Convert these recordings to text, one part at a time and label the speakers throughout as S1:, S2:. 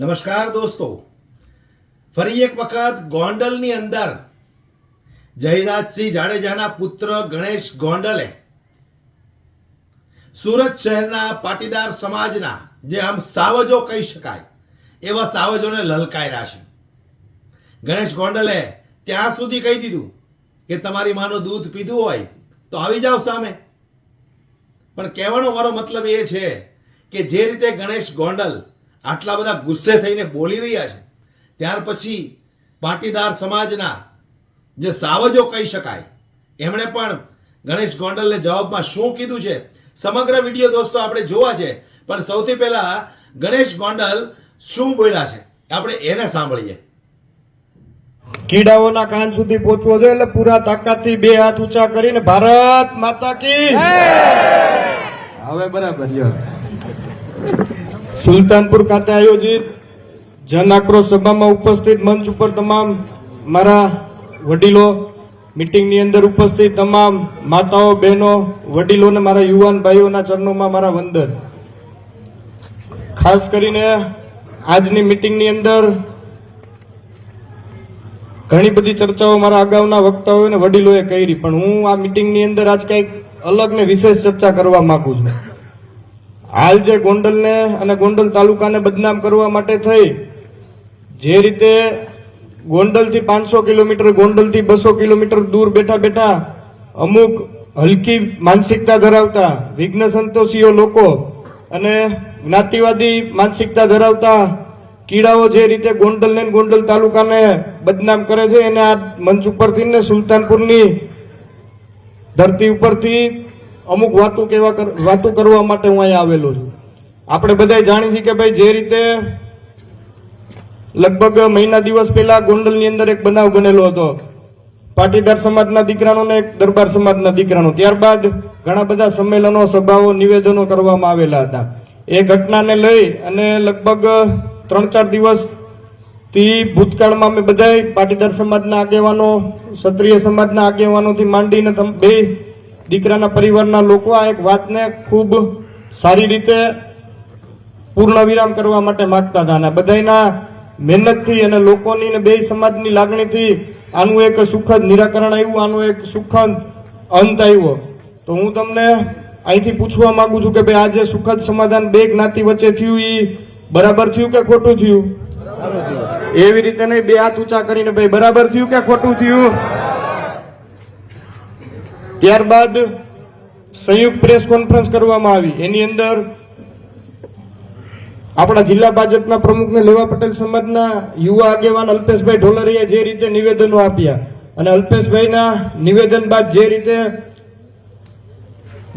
S1: નમસ્કાર દોસ્તો. ફરી એક વખત ગોંડલની અંદર જયરાજસિંહ જાડેજાના પુત્ર ગણેશ ગોંડલે સુરત શહેરના પાટીદાર સમાજના, જે આમ સાવજો કહી શકાય, એવા સાવજોને લલકાયરા છે. ગણેશ ગોંડલે ત્યાં સુધી કહી દીધું કે તમારી માનું દૂધ પીધું હોય તો આવી જાઓ સામે. પણ કહેવાનો મારો મતલબ એ છે કે જે રીતે ગણેશ ગોંડલ આટલા બધા ગુસ્સે થઈને બોલી રહ્યા છે. ત્યાર પછી પાટીદાર સમાજના જે સાવજો કહી શકાય એમણે પણ ગણેશ ગોંડલને જવાબમાં શું કીધું છે? સમગ્ર વીડિયો દોસ્તો આપણે જોવા છે પણ સૌથી પહેલા ગણેશ ગોંડલ શું બોલ્યા છે? આપણે એને સાંભળીએ.
S2: કીડાઓના કાન સુધી પહોંચવો જોઈએ એટલે પૂરા તાકાતથી બે હાથ ઊંચા કરીને ભારત માતા કી હવે બરાબર લ્યો. સુલતાનપુર ખાતે આયોજિત જન આક્રોશ સભામાં ઉપસ્થિત મંચ ઉપર તમામ મારા વડીલો, મિટિંગની અંદર ઉપસ્થિત તમામ માતાઓ, બહેનો, વડીલો અને મારા યુવાન ભાઈઓના ચરણોમાં મારા વંદન. ખાસ કરીને આજની મીટિંગની અંદર ઘણી બધી ચર્ચાઓ મારા અગાઉના વક્તાઓ અને વડીલોએ કરી, પણ હું આ મિટિંગની અંદર આજ કંઈક અલગ ને વિશેષ ચર્ચા કરવા માંગુ છું. હાલ જે ગોંડલને અને ગોંડલ તાલુકાને બદનામ કરવા માટે થઈ, જે રીતે ગોંડલથી પાંચસો કિલોમીટર, ગોંડલથી બસો કિલોમીટર દૂર બેઠા બેઠા અમુક હલકી માનસિકતા ધરાવતા, વિઘ્ન સંતોષીઓ લોકો અને જ્ઞાતિવાદી માનસિકતા ધરાવતા કીડાઓ જે રીતે ગોંડલ ને ગોંડલ તાલુકાને બદનામ કરે છે, એને આ મંચ ઉપરથી ને સુલતાનપુરની ધરતી ઉપરથી અમુક વાતો કેવા વાતો કરવા માટે હું અહીંયા આવેલો છું. આપણે બધા જાણીએ છીએ કે ભાઈ જે રીતે લગભગ મહિના દિવસ પહેલા ગોંડલની અંદર એક બનાવ બનેલો હતો. પાટીદાર સમાજના દીકરાનો ને એક દરબાર સમાજના દીકરાનો. ત્યારબાદ ઘણા બધા સંમેલનો, સભાઓ, નિવેદનો કરવામાં આવેલા હતા. એ ઘટનાને લઈ અને લગભગ ત્રણ ચાર દિવસથી ભૂતકાળમાં અમે બધા પાટીદાર સમાજના આગેવાનો, ક્ષત્રિય સમાજના આગેવાનોથી માંડીને બે દીકરાના પરિવારના લોકો આ એક વાતને ખૂબ સારી રીતે પૂર્ણ વિરામ કરવા માટે માગતા હતા અને બધાના મહેનતથી અને લોકોની ને બે સમાજની લાગણીથી આનું એક સુખદ નિરાકરણ આવ્યું આનું એક સુખદ અંત આવ્યો. તો હું તમને અહીંથી પૂછવા માંગુ છું કે ભાઈ આજે સુખદ સમાધાન બે જ્ઞાતિ વચ્ચે થયું એ બરાબર થયું કે ખોટું થયું. એવી રીતે નહીં બે હાથ ઊંચા કરીને ભાઈ બરાબર થયું કે ખોટું થયું? ત્યારબાદ સંયુક્ત પ્રેસ કોન્ફરન્સ કરવામાં આવી. એની અંદર આપણા જિલ્લા ભાજપના પ્રમુખને લેવા પટેલ સમાજના યુવા આગેવાન અલ્પેશભાઈ ઢોલરિયા જે રીતે નિવેદનો આપ્યા અને અલ્પેશભાઈના નિવેદન બાદ જે રીતે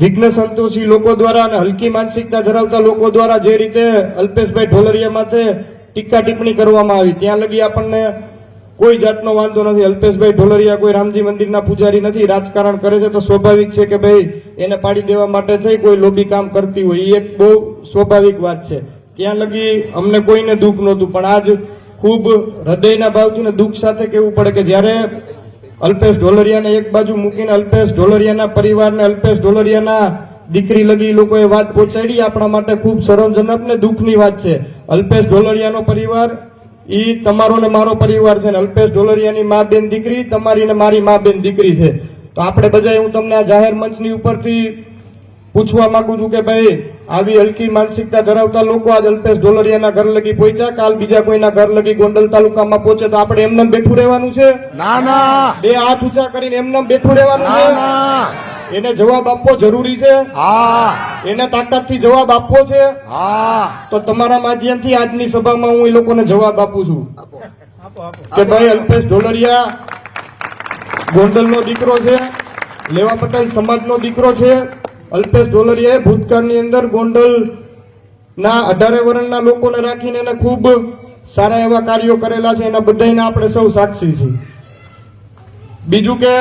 S2: વિઘ્ન સંતોષી લોકો દ્વારા અને હલકી માનસિકતા ધરાવતા લોકો દ્વારા જે રીતે અલ્પેશભાઈ ઢોલરિયા માથે ટીકા ટિપ્પણી કરવામાં આવી, ત્યાં લગી આપણને કોઈ જાતનો વાંધો નથી. અલ્પેશભાઈ ઢોલરિયા કોઈ રામજી મંદિરના પૂજારી નથી. રાજકારણ કરે છે તો સ્વાભાવિક છે કે ભાઈ એને પાડી દેવા માટે થઈ કોઈ લોબી કામ કરતી હોય. એ એક બહુ સ્વાભાવિક વાત છે. ત્યાં લગી અમને કોઈને દુઃખ નહોતું. પણ આજ ખૂબ હૃદયના ભાવથી દુઃખ સાથે કહેવું પડે કે જ્યારે અલ્પેશ ઢોલરિયાને એક બાજુ મૂકીને અલ્પેશ ઢોલરિયાના પરિવારને અલ્પેશ ઢોલરિયાના દીકરી લગી લોકોએ વાત પહોંચાડી. આપણા માટે ખૂબ શરમજનક ને દુઃખની વાત છે. અલ્પેશ ઢોલરિયાનો પરિવાર ઈ તમારો ને મારો પરિવાર છે ને અલ્પેશ ઢોલરિયાની મા બેન દીકરી તમારી ને મારી મા બેન દીકરી છે. તો આપણે બધા હું તમને આ જાહેર મંચની ઉપરથી પૂછવા માંગુ છું કે ભાઈ આવી હલકી માનસિકતા ધરાવતા લોકો આજ અલ્પેશ ઢોલરિયાના ઘર લગી પહોંચ્યા કાલ બીજા કોઈના ઘર લગી ગોંડલ તાલુકામાં પહોંચે તો આપણે એમને બેઠું રહેવાનું છે?
S3: ના ના.
S2: બે હાથ ઊંચા કરીને એમને બેઠું રહેવાનું છે?
S3: ના.
S2: એને જવાબ આપવો જરૂરી છે?
S3: હા.
S2: એને તાકાતથી જવાબ આપવો છે?
S3: હા.
S2: તો તમારા માધ્યમથી આજની સભામાં હું એ લોકોને જવાબ આપું છું. કે ભાઈ અલ્પેશ ઢોલરિયા ગોંડલનો દીકરો છે લેવા પટેલ સમાજનો દીકરો છે અલ્પેશ ઢોલરિયાએ ભૂતકાળની અંદર ગોંડલ ના અઢારે વર્ણના લોકોને રાખીને એને ખૂબ સારા એવા કાર્યો કરેલા છે. એના બધાને આપણે સૌ સાક્ષી છીએ. બીજું કે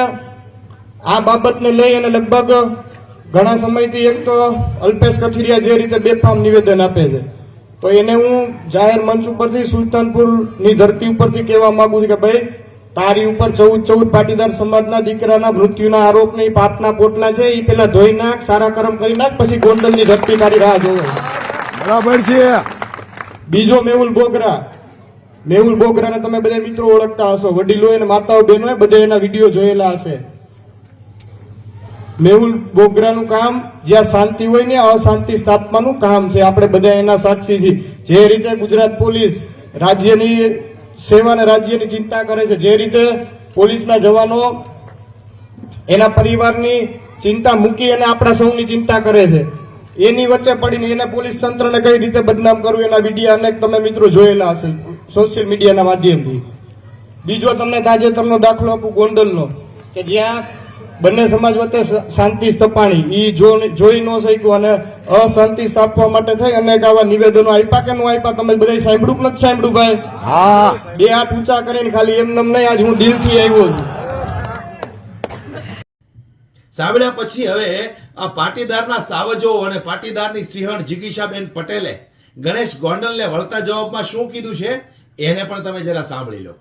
S2: આ બાબતને લઈ અને લગભગ ઘણા સમયથી એક તો અલ્પેશ કથિરિયા જે રીતે બેફામ નિવેદન આપે છે. તો એને હું જાહેર મંચ ઉપરથી સુલતાનપુરની ધરતી ઉપરથી કહેવા માંગુ છું કે ભાઈ તારી ઉપર ચૌદ ચૌદ પાટીદાર સમાજના દીકરાના મૃત્યુના આરોપ ને ઈ પાપના પોટલા છે એ પેલા ધોઈ નાખ સારા કરમ કરી નાખ પછી ગોંડલની ધરતી કાઢી રાહ જોવે.
S3: બરાબર છે.
S2: બીજો મેહુલ બોગરા. મેહુલ બોગરાને તમે બધા મિત્રો ઓળખતા હશો. વડીલો અને માતાઓ બહેનો બધા એના વીડિયો જોયેલા હશે. મેહુલ બોગરાનું કામ, જ્યાં શાંતિ હોય ને અશાંતિ સ્થાપવાનું કામ છે. આપણે બધા એના સાક્ષી છીએ. જે રીતે ગુજરાત પોલીસ રાજ્યની સેવા અને રાજ્યની ચિંતા કરે છે, જે રીતે પોલીસના જવાનો એના પરિવારની ચિંતા મૂકી અને આપણા સૌની ચિંતા કરે છે. એની વચ્ચે પડીને એને પોલીસ તંત્રને કઈ રીતે બદનામ કરવું એના વીડિયો અનેક તમે મિત્રો જોયેલા હશે સોશિયલ મીડિયાના માધ્યમથી. બીજો તમને તાજેતરનો દાખલો આપું ગોંડલનો, કે જ્યાં બંને સમાજ વચ્ચે શાંતિ સ્થપાણી. ઈ જો- જોઈ ન શક્યું અને અશાંતિ સ્થાપવા માટે થઈ અનેક આવા નિવેદનો આપ્યા કે ન આપ્યા તમે બધા સાંભળ્યું નથી સાંભળ્યું ભાઈ?
S3: હા.
S2: બે હાથ ઊંચા કરીને ખાલી એમ નમ નહીં આજ હું દિલથી આવ્યો છું.
S1: સાંભળ્યા પછી હવે આ પાટીદારના સાવજો અને પાટીદારની સિંહણ જિગીશાબેન પટેલે ગણેશ ગોંડલને વળતા જવાબમાં શું કીધું છે? એને પણ તમે જરા સાંભળી લો.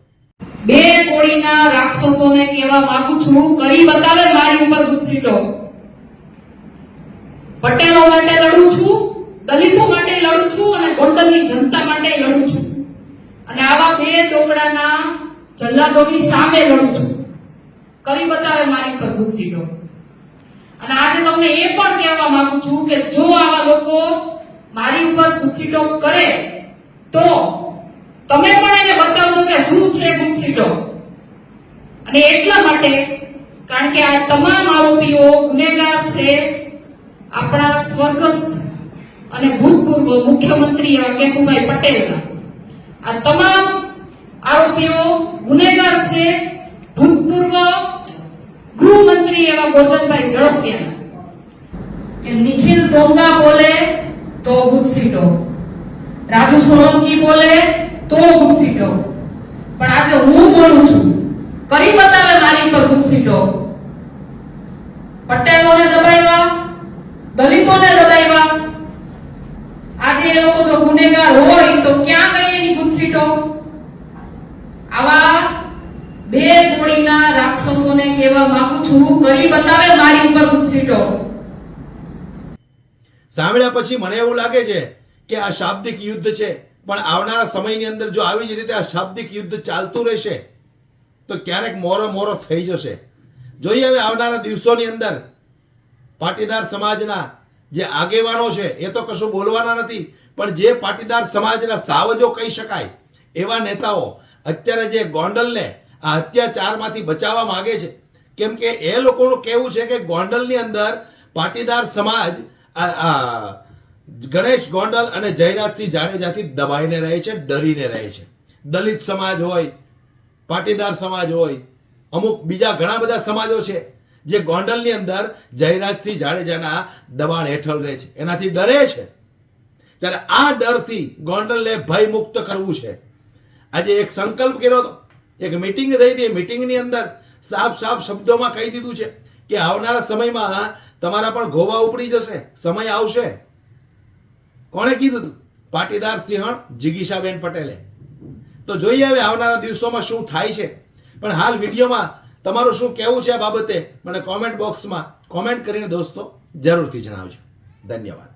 S4: બે કોળીના રાક્ષસોને કહેવા માંગુ છું. કરી બતાવે મારી ઉપર ગુસ્સીટો પટેલો માટે લડું છું, દલિતો માટે લડું છું અને ગોંડલની જનતા માટે લડું છું. અને આવા બે ટોકડાના જલ્લાદોની સામે લડું છું. કરી બતાવે મારી ઉપર ગુસ્સીટો અને આજે તમને એ પણ કહેવા માંગુ છું કે જો આવા લોકો મારી ઉપર ગુસ્સીટો કરે, તો તમે પણ કે શું છે ગુસ્સીટો અને એટલા માટે, કારણ કે આ તમામ આરોપીઓ ગુનેગાર છે, આપણા સ્વર્ગસ્થ અને ભૂતપૂર્વ મુખ્યમંત્રી એવા કેશુભાઈ પટેલના. આ તમામ આરોપીઓ ગુનેગાર છે, ભૂતપૂર્વ ગૃહમંત્રી એવા ગોરધનભાઈ ઝડપિયાના કે નિખિલ ડોંગા બોલે તો ગુસ્સીટો રાજુ સોલંકી બોલે તો ગુસ્સીટો પણ આજે હું બોલું છું, કરી બતાવે મારી પર ગુસ્સીટો પટેલોને દબાવ્યા, દલિતોને દબાવ્યા. આજે એ લોકો જો ગુનેગાર હોય તો ક્યાં ગઈ એની ગુસ્સીટો આવા બે ગોળીના રાક્ષસોને કહેવા માંગુ છું, કરી બતાવે મારી ઉપર ગુસ્સીટો
S1: સાંભળ્યા પછી મને એવું લાગે છે કે આ શાબ્દિક યુદ્ધ છે. પણ આવનારા સમયની અંદર જો આવી જ રીતે આ શાબ્દિક યુદ્ધ ચાલતું રહેશે, તો ક્યારેક મોરો મોરો થઈ જશે. જોઈએ હવે આવનારા દિવસોની અંદર પાટીદાર સમાજના જે આગેવાનો છે, એ તો કશું બોલવાના નથી, પણ જે પાટીદાર સમાજના સાવજો કહી શકાય, એવા નેતાઓ અત્યારે જે ગોંડલને આ અત્યાચારમાંથી બચાવવા માગે છે, કેમ કે એ લોકોનું કહેવું છે કે ગોંડલની અંદર પાટીદાર સમાજ આ- ગણેશ ગોંડલ અને જયરાજસિંહ જાડેજાથી દબાઈને રહે છે, ડરીને રહે છે. દલિત સમાજ હોય, પાટીદાર સમાજ હોય, અમુક બીજા ઘણા બધા સમાજો છે, જે ગોંડલની અંદર જયરાજસિંહ જાડેજાના દબાણ હેઠળ રહે છે. એનાથી ડરે છે. ત્યારે આ ડરથી ગોંડલને ભયમુક્ત કરવું છે. આજે એક સંકલ્પ કર્યો હતો. એક મિટિંગ થઈ હતી. મિટિંગની અંદર સાફ સાફ શબ્દોમાં કહી દીધું છે કે આવનારા સમયમાં તમારા પણ ગોવા ઉપડી જશે. સમય આવશે. કોણે કીધું હતું પાટીદાર સિંહણ જિગીશાબેન પટેલે. તો જોઈએ હવે આવનારા દિવસોમાં શું થાય છે. પણ હાલ વિડીયોમાં તમારું શું કહેવું છે આ બાબતે મને કોમેન્ટ બોક્સમાં કોમેન્ટ કરીને દોસ્તો જરૂરથી જણાવજો. ધન્યવાદ.